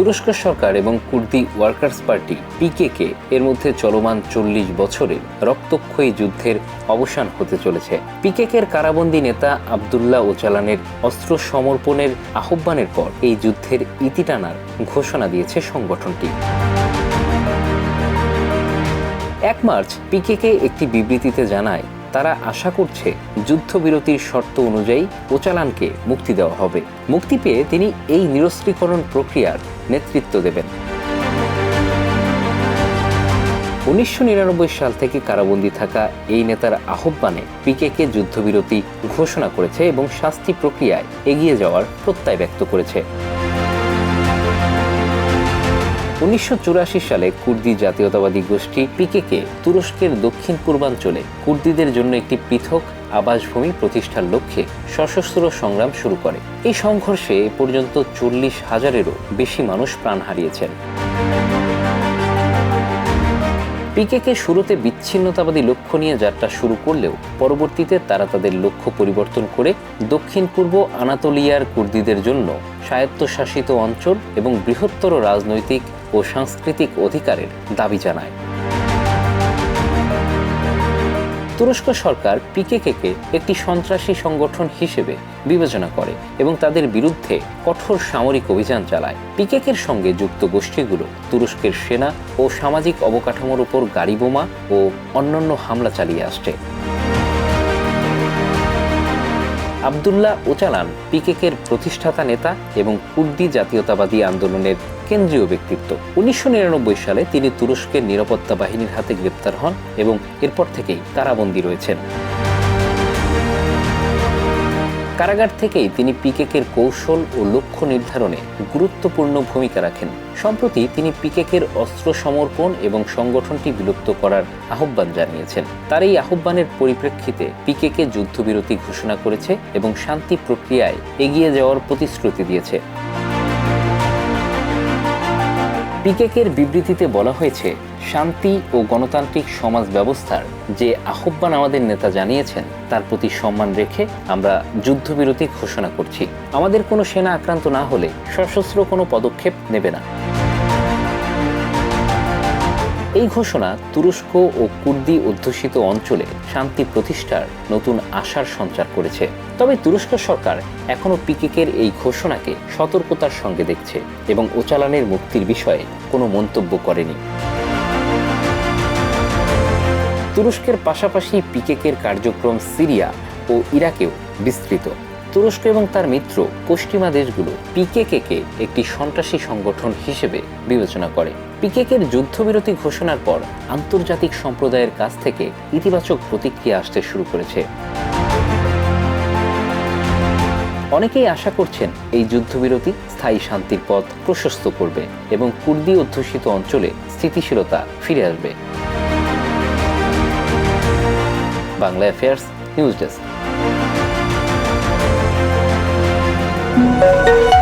তুরস্ক সরকার এবং কুর্দি ওয়ার্কার্স পার্টি পিকেকে এর মধ্যে চলমান চল্লিশ বছরের রক্তক্ষয়ী যুদ্ধের অবসান হতে চলেছে। পিকেকের কারাবন্দী নেতা আবদুল্লাহ ওচালানের অস্ত্র সমর্পণের আহ্বানের পর এই যুদ্ধের ইতি টানার ঘোষণা দিয়েছে সংগঠনটি। এক মার্চ পিকেকে একটি বিবৃতিতে জানায়, তারা আশা করছে যুদ্ধবিরতির শর্ত অনুযায়ী ওচালানকে মুক্তি দেওয়া হবে। মুক্তি পেয়ে তিনি এই নিরস্ত্রীকরণ প্রক্রিয়ার নেতৃত্ব দেবেন। উনিশশো নিরানব্বই সাল থেকে কারাবন্দী থাকা এই নেতার আহ্বানে পিকেকে যুদ্ধবিরতি ঘোষণা করেছে এবং শাস্তি প্রক্রিয়ায় এগিয়ে যাওয়ার প্রত্যয় ব্যক্ত করেছে। উনিশশো চুরাশি সালে কুর্দি জাতীয়তাবাদী গোষ্ঠী পিকেকে তুরস্কের দক্ষিণ পূর্বাঞ্চলে কুর্দিদের জন্য একটি পৃথক আবাসভূমি প্রতিষ্ঠার লক্ষ্যে সশস্ত্র সংগ্রাম শুরু করে। এই সংঘর্ষে এ পর্যন্ত চল্লিশ হাজারেরও বেশি মানুষ প্রাণ হারিয়েছেন। পিকেকে শুরুতে বিচ্ছিন্নতাবাদী লক্ষ্য নিয়ে যাত্রা শুরু করলেও পরবর্তীতে তারা তাদের লক্ষ্য পরিবর্তন করে দক্ষিণ পূর্ব আনাতোলিয়ার কুর্দিদের জন্য স্বায়ত্তশাসিত অঞ্চল এবং বৃহত্তর রাজনৈতিক ও সাংস্কৃতিক অধিকারের দাবি জানায়। তুরস্ক সরকার পিকেকে একটি সন্ত্রাসী সংগঠন হিসেবে বিবেচনা করে এবং তাদের বিরুদ্ধে কঠোর সামরিক অভিযান চালায়। পিকেকের সঙ্গে যুক্ত গোষ্ঠীগুলো তুরস্কের সেনা ও সামাজিক অবকাঠামোর উপর গাড়ি বোমা ও অন্যান্য হামলা চালিয়ে আসছে। আবদুল্লাহ ওচালান পিকেকের প্রতিষ্ঠাতা নেতা এবং কুর্দি জাতীয়তাবাদী আন্দোলনের কেন্দ্রীয় ব্যক্তিত্ব। উনিশশো নিরানব্বই সালে তিনি তুরস্কের নিরাপত্তা বাহিনীর হাতে গ্রেপ্তার হন এবং এরপর থেকেই কারাবন্দী রয়েছেন। কারাগার থেকেই তিনি পিকেকের কৌশল ও লক্ষ্য নির্ধারণে গুরুত্বপূর্ণ ভূমিকা রাখেন। সম্প্রতি তিনি পিকেকের অস্ত্র সমর্পণ এবং সংগঠনটি বিলুপ্ত করার আহ্বান জানিয়েছেন। তার এই আহ্বানের পরিপ্রেক্ষিতে পিকেকে যুদ্ধবিরতি ঘোষণা করেছে এবং শান্তি প্রক্রিয়ায় এগিয়ে যাওয়ার প্রতিশ্রুতি দিয়েছে। পিকেকের বিবৃতিতে বলা হয়েছে, শান্তি ও গণতান্ত্রিক সমাজ ব্যবস্থার যে আহ্বান আমাদের নেতা জানিয়েছেন, তার প্রতি সম্মান রেখে আমরা যুদ্ধবিরতি ঘোষণা করছি। আমাদের কোনো সেনা আক্রান্ত না হলে সশস্ত্র কোনো পদক্ষেপ নেবে না। এই ঘোষণা তুরস্ক ও কুর্দি অধ্যুষিত অঞ্চলে শান্তি প্রতিষ্ঠার নতুন আশার সঞ্চার করেছে। তবে তুরস্ক সরকার এখনও পিকেকের এই ঘোষণাকে সতর্কতার সঙ্গে দেখছে এবং ওচালানের মুক্তির বিষয়ে কোনো মন্তব্য করেনি। তুরস্কের পাশাপাশি পিকেকের কার্যক্রম সিরিয়া ও ইরাকেও বিস্তৃত। তুরস্ক এবং তার মিত্র পশ্চিমা দেশগুলো পিকেকে একটি সন্ত্রাসী সংগঠন হিসেবে বিবেচনা করে। পিকেকের যুদ্ধবিরতি ঘোষণার পর আন্তর্জাতিক সম্প্রদায়ের কাছ থেকে ইতিবাচক প্রতিক্রিয়া আসতে শুরু করেছে। অনেকেই আশা করছেন এই যুদ্ধবিরতি স্থায়ী শান্তির পথ প্রশস্ত করবে এবং কুর্দি অধ্যুষিত অঞ্চলে স্থিতিশীলতা ফিরে আসবে। Bangla affairs news desk Música